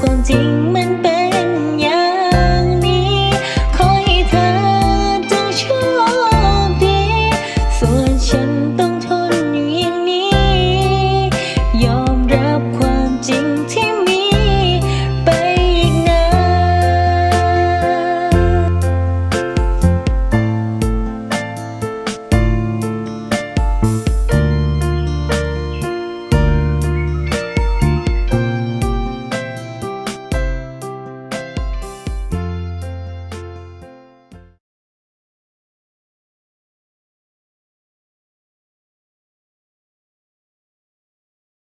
ความจริงมันเป็น